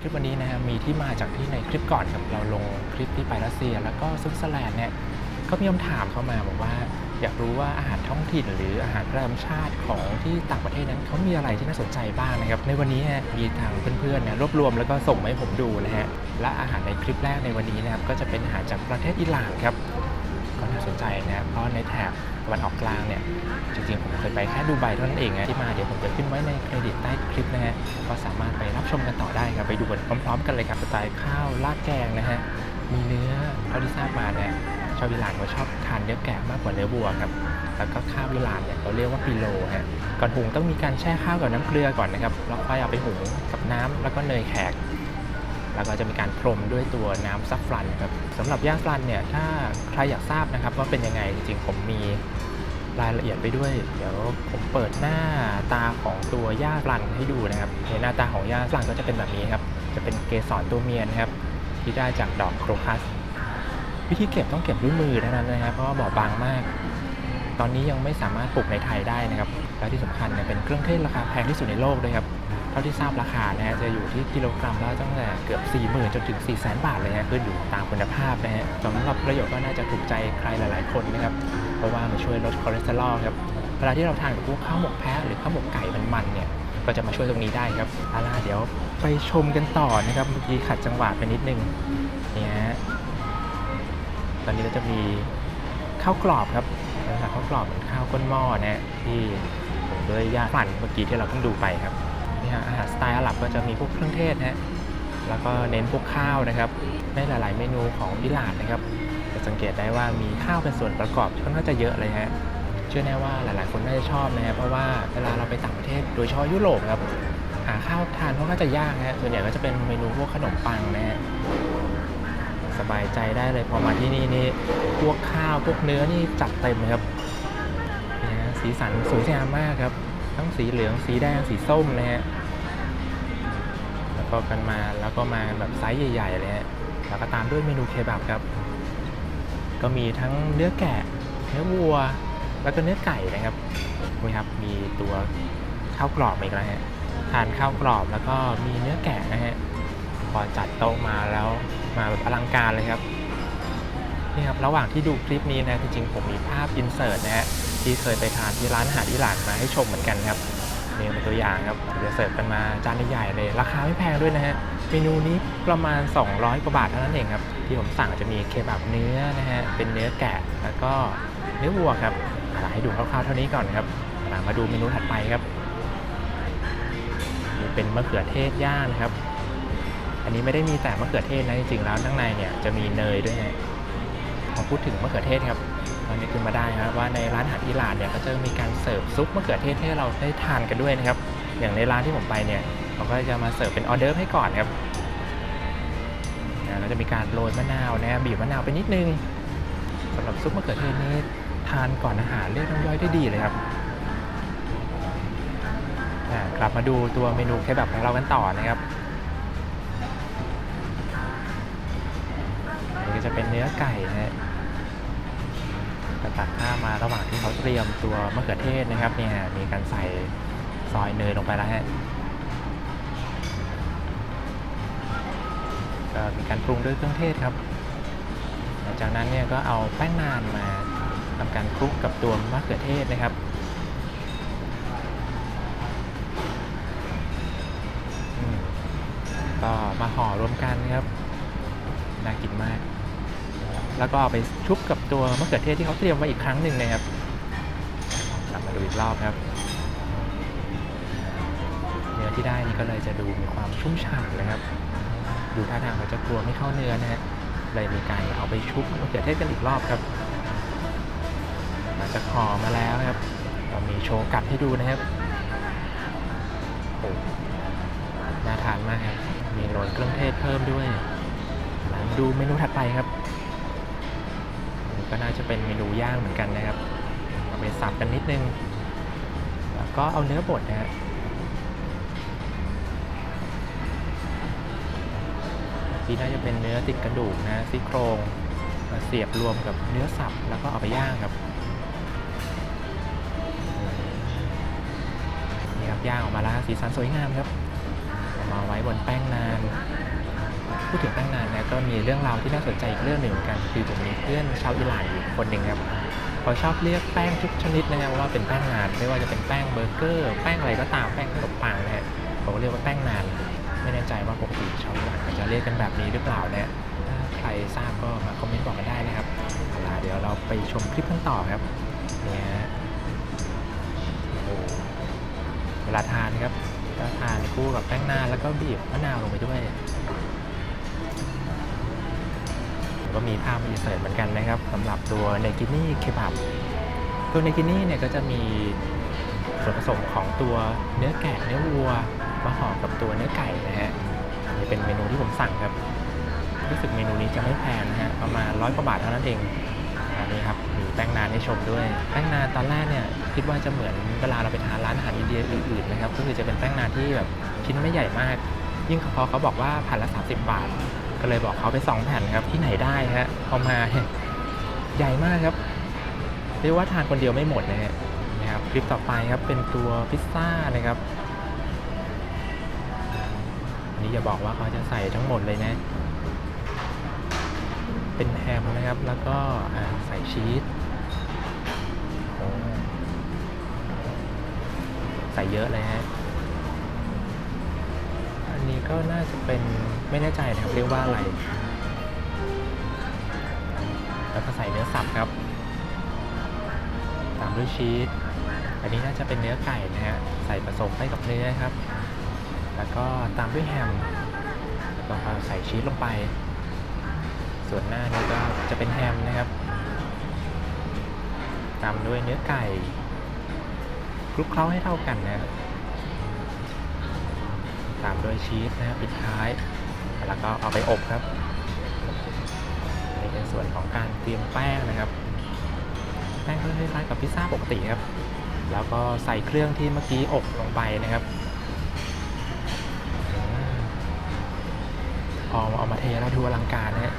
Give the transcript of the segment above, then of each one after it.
คลิปวันนี้นะฮะมีที่มาจากที่ในคลิปก่อนครับเราลงคลิปที่ไปรัสเซีย แล้วก็สวิตเซอร์แลนด์เนี่ยก็มีคำถามเข้ามาบอกว่า อยากรู้ว่าอาหารท้องถิ่นหรืออาหารประจำชาติของที่ต่างประเทศนั้นเขามีอะไรที่น่าสนใจบ้างนะครับ ในวันนี้มีทางเพื่อนๆเนี่ยรวบรวมแล้วก็ส่งมาให้ผมดูนะฮะและอาหารในคลิปแรกในวันนี้นะครับก็จะเป็นอาหารจากประเทศอิหร่านครับก็น่าสนใจนะครับเพราะในแถบ ตะวันออกกลางเนี่ยจริงๆ ผมเคยไปแค่ดูไบเท่านั้นเองนะที่มาเดี๋ยวผมจะขึ้นไว้ในเครดิตใต้คลิปนะฮะก็สามารถไปรับชมกันต่อได้ครับไปดูกันพร้อมๆ กันเลยครับสไตล์ข้าวราดแกงนะฮะมีเนื้อเท่าที่ทราบมาเนี่ยชาวอิหร่านเขาชอบทานเนื้อแกะมากกว่าเนื้อวัวครับแล้วก็ข้าวอิหร่านเนี่ยเราเรียกว่าปิโลฮะก่อนหุงต้องมีการแช่ข้าวกับน้ำเกลือก่อนนะครับแล้วค่อยเอาไปหุงกับน้ำแล้วก็เนยแขก แล้วก็จะมีการพรมด้วยตัวน้ำซัฟฟรันครับสำหรับย่าฟันเนี่ยถ้าใครอยากทราบนะครับว่าเป็นยังไงจริงๆผมมีรายละเอียดไปด้วย เดี๋ยวผมเปิดหน้าตาของตัวย่าฟันให้ดูนะครับในหน้าตาของย่าฟันก็จะเป็นแบบนี้ครับจะเป็นเกสรตัวเมียนะครับที่ได้จากดอกโครคัสวิธีเก็บต้องเก็บด้วยมือเท่านั้นนะครับ เพราะว่าบอบบางมาก ตอนนี้ยังไม่สามารถปลูกในไทยได้นะครับ และที่สำคัญเนี่ยเป็นเครื่องเทศราคาแพงที่สุดในโลกด้วยครับ เท่าที่ทราบราคานะฮะจะอยู่ที่กิโลกรัมละตั้งแต่เกือบ 4 0,000 จนถึง 4 0 0 0 0 0บาทเลยฮะขึ้นอยู่ตามคุณภาพนะฮะสำหรับประโยชน์ก็น่าจะถูกใจใครหลาย ๆ คนนะครับ เพราะว่ามันช่วยลดคอเลสเตอรอลครับ เวลาที่เราทานกับพวกข้าวหมกแพะหรือข้าวหมกไก่มันๆเนี่ยก็จะมาช่วยตรงนี้ได้ครับอาล่ะเดี๋ยวไปชมกันต่อนะครับเมื่อกี้ขัดจังหวะไปนิดนึงเนี่ยฮะตอนนี้เราจะมีข้าวกรอบครับลักษณะข้าวกรอบเหมือนข้าวก้นหม้อนะฮะที่ผมด้วยย่าฝันเมื่อกี้ที่เราเพิ่งดูไปครับ นี่ฮะอาหารสไตล์อาหรับก็จะมีพวกเครื่องเทศนะฮะแล้วก็เน้นพวกข้าวนะครับในหลาย ๆ เมนูของอิหร่านนะครับจะสังเกตได้ว่ามีข้าวเป็นส่วนประกอบค่อนข้างจะเยอะเลยฮะเชื่อแน่ว่าหลาย ๆ คนน่าจะชอบนะฮะเพราะว่าเวลาเราไปต่างประเทศโดยเฉพาะยุโรปครับหาข้าวทานค่อนข้างจะยากนะฮะส่วนใหญ่ก็จะเป็นเมนูพวกขนมปังนะฮะสบายใจได้เลยพอมาที่นี่นี่พวกข้าวพวกเนื้อนี่จัดเต็มเลยครับนี่ฮะสีสันสวยงามมากครับ ทั้งสีเหลืองสีแดงสีส้มนะฮะแล้วก็กันมาแล้วก็มาแบบไซส์ใหญ่ๆเลยฮะแล้วก็ตามด้วยเมนูเคบับครับ ก็มีทั้งเนื้อแกะ เนื้อวัว แล้วก็เนื้อไก่นะครับนี่ครับมีตัวข้าวกรอบอีกแล้วฮะทานข้าวกรอบแล้วก็มีเนื้อแกะนะฮะพอจัดโต๊ะมาแล้วมาแบบอลังการเลยครับ นี่ครับระหว่างที่ดูคลิปนี้นะจริงๆผมมีภาพอินเสิร์ตนะฮะที่เคยไปทานที่ร้านอาหารอิหร่านมาให้ชมเหมือนกันครับนี่เป็นตัวอย่างครับเดี๋ยวเสิร์ฟกันมาจานใหญ่ๆเลยราคาไม่แพงด้วยนะฮะเมนูนี้ประมาณ 200 กว่าบาทเท่านั้นเองครับที่ผมสั่งจะมีเคบับเนื้อนะฮะเป็นเนื้อแกะแล้วก็เนื้อวัวครับอ่าให้ดูคร่าวๆเท่านี้ก่อนครับมาดูเมนูถัดไปครับนี่เป็นมะเขือเทศย่างนะครับ อันนี้ไม่ได้มีแต่มะเขือเทศนะจริงๆแล้วข้างในเนี่ยจะมีเนยด้วยนะ อพูดถึงมะเขือเทศครับตอนนี้ขึ้นมาได้นะครับว่าในร้านอาหารอิหร่านเนี่ยก็จะมีการเสิร์ฟซุปมะเขือเทศให้เราได้ทานกันด้วยนะครับ อย่างในร้านที่ผมไปเนี่ยเขาก็จะมาเสิร์ฟเป็นออเดอร์ให้ก่อนครับอ่าแล้วจะมีการโรยมะนาวนะบีบมะนาวไปนิดนึงสำหรับซุปมะเขือเทศนี่ทานก่อนอาหารเรียกน้ำย่อยได้ดีเลยครับกลับมาดูตัวเมนูเคบับของเรากันต่อนะครับอันนี้ก็จะเป็นเนื้อไก่นะ ฮะตัดข้ามมาระหว่างที่เขาเตรียมตัวมะเขือเทศนะครับเนี่ยมีการใส่ซอยเนยลงไปแล้วฮะก็มีการปรุงด้วยเครื่องเทศครับหลังจากนั้นเนี่ยก็เอาแป้งนานมาทำการคลุกกับตัวมะเขือเทศนะครับก็มาห่อรวมกันครับน่ากินมาก แล้วก็ไปชุบกับตัวมะเขือเทศที่เขาเตรียมไว้อีกครั้งหนึ่งนะครับกลับมาดูอีกรอบครับ เนื้อที่ได้นี่ก็เลยจะดูมีความชุ่มฉ่ำเลยครับ ดูท่าทางเขาจะกลัวไม่เข้าเนื้อนะฮะเลยมีการเอาไปชุบมะเขือเทศกันอีกรอบครับหลังจากห่อมมาแล้วครับเรามีโชว์กัดให้ดูนะครับโอ้น่าทานมากครับมีโรยเครื่องเทศเพิ่มด้วยมาดูเมนูถัดไปครับ ก็น่าจะเป็นเมนูย่างเหมือนกันนะครับเอาไปสับกันนิดนึง แล้วก็เอาเนื้อบดนะฮะที่น่าจะเป็นเนื้อติดกระดูกนะซี่โครงมาเสียบรวมกับเนื้อสับแล้วก็เอาไปย่างครับนี่ครับย่างออกมาแล้วสีสันสวยงามครับเอามาไว้บนแป้งนาน พูดถึงแป้งนานนะก็มีเรื่องราวที่น่าสนใจอีกเรื่องหนึ่งเหมือนกันคือผมมีเพื่อนชาวอิหร่านอยู่คนหนึ่งครับเขาชอบเรียกแป้งทุกชนิดนะครับว่าเป็นแป้งนาน ไม่ว่าจะเป็นแป้งเบอร์เกอร์ แป้งอะไรก็ตามแป้งขนมปังนะฮะเขาเรียกว่าแป้งนาน ไม่แน่ใจว่าปกติชาวอิหร่านจะเรียกกันแบบนี้หรือเปล่านะถ้าใครทราบก็มาคอมเมนต์บอกกันได้นะครับเอาล่ะเดี๋ยวเราไปชมคลิปกันต่อครับเนี่ยโอ้เวลาทานครับก็ทานคู่กับแป้งนานแล้วก็บีบมะนาวลงไปด้วย ก็มีภาพอินเสิร์ตเหมือนกันนะครับสำหรับตัวเนกินี่เคบับตัวเนกินี่เนี่ยก็จะมีส่วนผสมของตัวเนื้อแกะเนื้อวัวมาห่อกับตัวเนื้อไก่นะฮะนี่เป็นเมนูที่ผมสั่งครับ รู้สึกเมนูนี้จะไม่แพงนะฮะประมาณร้อยกว่าบาทเท่านั้นเองอันนี้ครับมีแป้งนานให้ชมด้วย แป้งนานตอนแรกเนี่ยคิดว่าจะเหมือนเวลาเราไปทานร้านอาหารอินเดียอื่นๆนะครับก็คือจะเป็นแป้งนานที่แบบชิ้นไม่ใหญ่มาก ยิ่งพอเขาบอกว่าผ่นละ30 บาท ก็เลยบอกเขาไป2แผ่นครับที่ไหนได้ฮะเอามาใหญ่มากครับเรียกว่าทานคนเดียวไม่หมดนะฮะนะครับคลิปต่อไปครับเป็นตัวพิซซ่านะครับอันนี้อย่าบอกว่าเขาจะใส่ทั้งหมดเลยนะ เป็นแฮมนะครับ แล้วก็ใส่ชีสใส่เยอะเลยฮะ ก็น่าจะเป็นไม่แน่ใจนะครับเรียกว่าอะไร แล้วก็ใส่เนื้อสับครับ ตามด้วยชีส อันนี้น่าจะเป็นเนื้อไก่นะฮะ ใส่ผสมไปกับเนื้อครับ แล้วก็ตามด้วยแฮมแล้วก็ใส่ชีสลงไป ส่วนหน้านี้ก็จะเป็นแฮมนะครับ ตามด้วยเนื้อไก่คลุกเคล้าให้เท่ากันนะครับามด้วยชีสนะครับปิดท้าย แล้วก็เอาไปอบครับนี่เป็นส่วนของการเตรียมแป้งนะครับ แป้งก็คล้ายๆกับพิซซ่าปกติครับ แล้วก็ใส่เครื่องที่เมื่อกี้อบลงไปนะครับอืมพอเอามาเทแล้วดูอลังการนะฮะ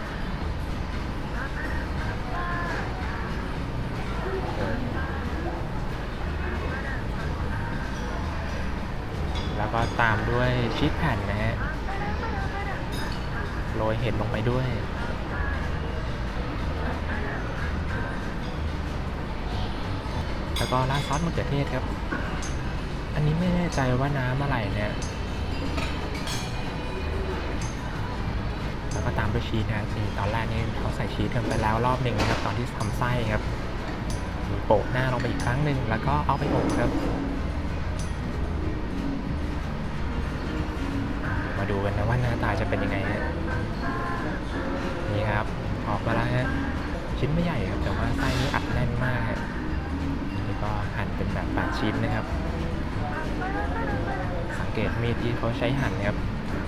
ด้วยชีสแผ่นนะฮะโรยเห็ดลงไปด้วย แล้วก็ราดซอสมะเขือเทศครับ อันนี้ไม่แน่ใจว่าน้ำอะไรเนี่ยแล้วก็ตามด้วยชีสนะครับนี่ตอนแรกนี่เขาใส่ชีสกันไปแล้วรอบหนึ่งนะครับ ตอนที่ทำไส้ครับโปะหน้าลงไปอีกครั้งหนึ่งแล้วก็เอาไปอบครับ ใช้หั่นนะครับ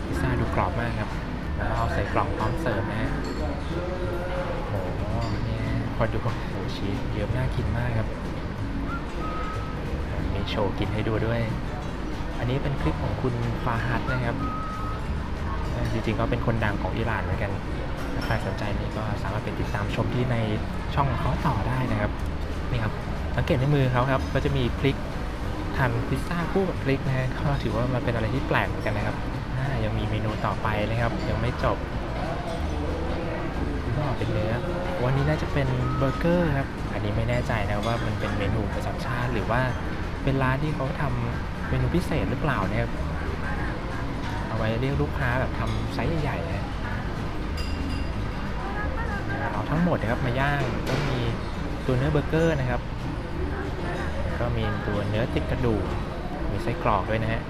พิซซ่าดูกรอบมากครับ แล้วเอาใส่กล่องพร้อมเสิร์ฟนะฮะโอ้โหเนี่ยพอดูโอ้โหชีสเยอะน่ากินมากครับ มีโชว์กินให้ดูด้วย อันนี้เป็นคลิปของคุณฟาฮัดนะครับ จริงๆก็เป็นคนดังของอิหร่านเหมือนกันใครสนใจนี่ก็สามารถไปติดตามชมที่ในช่องของเขาต่อได้นะครับนี่ครับสังเกตในมือเขาครับก็จะมีพริก ทานพิซซ่าคู่กับพริกนะฮะก็ถือว่ามันเป็นอะไรที่แปลกเหมือนกันนะครับยังมีเมนูต่อไปนะครับ ยังไม่จบก็เป็นเนื้อวันนี้น่าจะเป็นเบอร์เกอร์ครับ อันนี้ไม่แน่ใจนะว่ามันเป็นเมนูประจำชาติ หรือว่าเป็นร้านที่เขาทำเมนูพิเศษหรือเปล่าเนี่ยครับเอาไว้เรียกลูกค้าแบบทำไซส์ใหญ่ๆนะเอาทั้งหมดนะครับมาย่างก็มีตัวเนื้อเบอร์เกอร์นะครับ ก็มีตัวเนื้อติดกระดูก มีไส้กรอกด้วยนะฮะ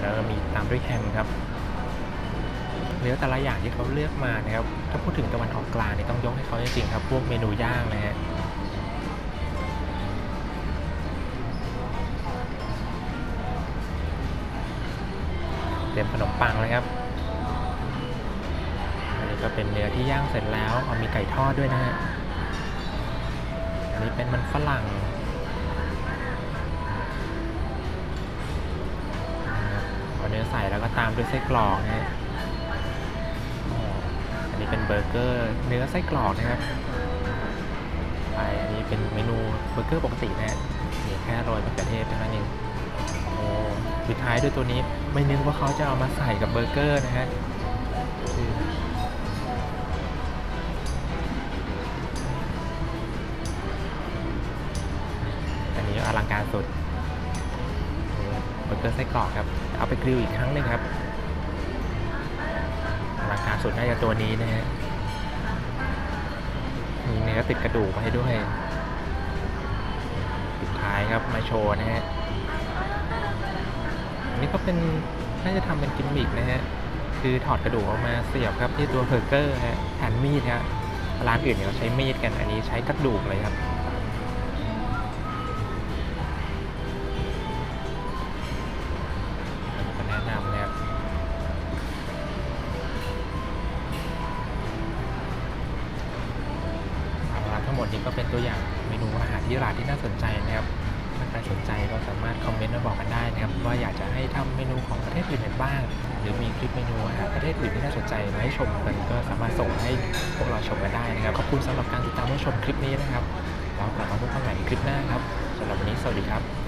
แล้วก็มีตามด้วยแฮมครับเนื้อแต่ละอย่างที่เขาเลือกมานะครับ ถ้าพูดถึงตะวันออกกลางนี่ต้องยกให้เขาจริงๆครับ พวกเมนูย่างนะฮะเตรียมขนมปังเลยครับ ก็เป็นเนื้อที่ย่างเสร็จแล้วเอามีไก่ทอดด้วยนะฮะอันนี้เป็นมันฝรั่งนะครับเอาเนื้อใส่แล้วก็ตามด้วยไส้กรอกนะฮะอันนี้เป็นเบอร์เกอร์เนื้อไส้กรอกนะครับไปอันนี้เป็นเมนูเบอร์เกอร์ปกตินะฮะมีแค่โรยมะเขือเทศเท่านั้นเองโอ้ปิดท้ายด้วยตัวนี้ไม่นึกว่าเขาจะเอามาใส่กับเบอร์เกอร์นะฮะ ลังการสุดเบอร์เกอร์ไส้กรอกครับ เอาไปกริลอีกครั้งหนึ่งครับอลังการสุดน่าจะตัวนี้นะฮะมีเนื้อติดกระดูกมาให้ด้วยสุดท้ายครับมาโชว์นะฮะอันนี้ก็เป็นน่าจะทำเป็นกิมมิกนะฮะคือถอดกระดูกออกมาเสียบครับที่ตัวเบอร์เกอร์ฮะแทนมีดฮะร้านอื่นเนี่ยเขาใช้มีดกันอันนี้ใช้กระดูกเลยครับ นี้ก็เป็นตัวอย่างเมนูอาหารที่ร้านที่น่าสนใจนะครับถ้าใครสนใจก็สามารถคอมเมนต์มาบอกกันได้นะครับว่าอยากจะให้ทำเมนูของประเทศอื่นกันบ้าง หรือมีคลิปเมนูอาหารประเทศอื่นที่น่าสนใจมาให้ชมกันก็สามารถส่งให้พวกเราชมกันได้นะครับขอบคุณสำหรับการติดตามรับชมคลิปนี้นะครับแล้วกลับมาพบกันใหม่ในคลิปหน้าครับสำหรับวันนี้สวัสดีครับ